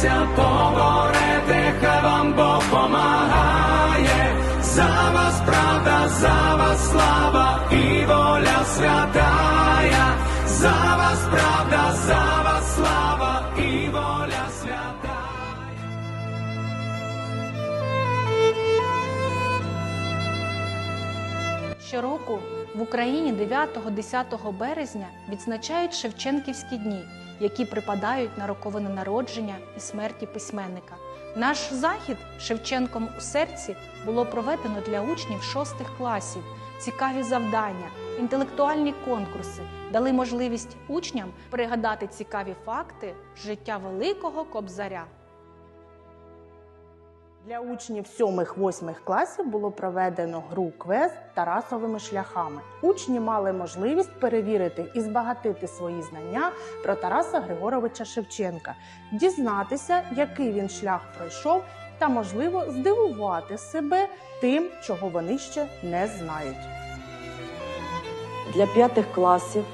Моліться, поборете, хай вам Бог помагає. За вас правда, за вас слава і воля святая. За вас правда, за вас слава і воля святая. Щороку в Україні 9-10 березня відзначають Шевченківські дні, які припадають на роковини народження і смерті письменника. Наш захід Шевченком у серці було проведено для учнів шостих класів. Цікаві завдання, інтелектуальні конкурси дали можливість учням пригадати цікаві факти життя великого кобзаря. Для учнів 7-8 класів було проведено гру квест Тарасовими шляхами. Учні мали можливість перевірити і збагатити свої знання про Тараса Григоровича Шевченка, дізнатися, який він шлях пройшов, та, можливо, здивувати себе тим, чого вони ще не знають. Для п'ятих класів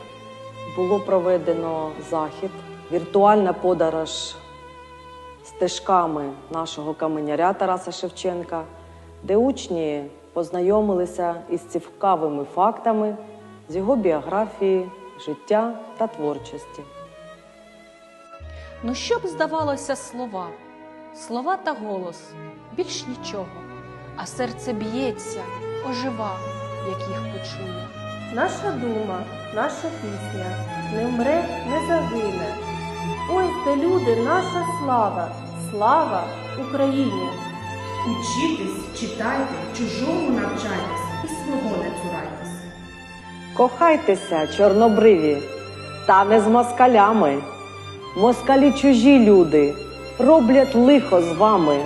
було проведено захід, віртуальна подорож стежками нашого каменяря Тараса Шевченка, де учні познайомилися із цікавими фактами з його біографії, життя та творчості. Ну що б здавалося слова, слова та голос, більш нічого, а серце б'ється, ожива, як їх почує. Наша дума, наша пісня не вмре, не загине. Ой, люди, наша слава, слава Україні! Учітесь, читайте, чужому навчайтесь і свого не цурайтесь. Кохайтеся, чорнобриві, та не з москалями. Москалі чужі люди роблять лихо з вами.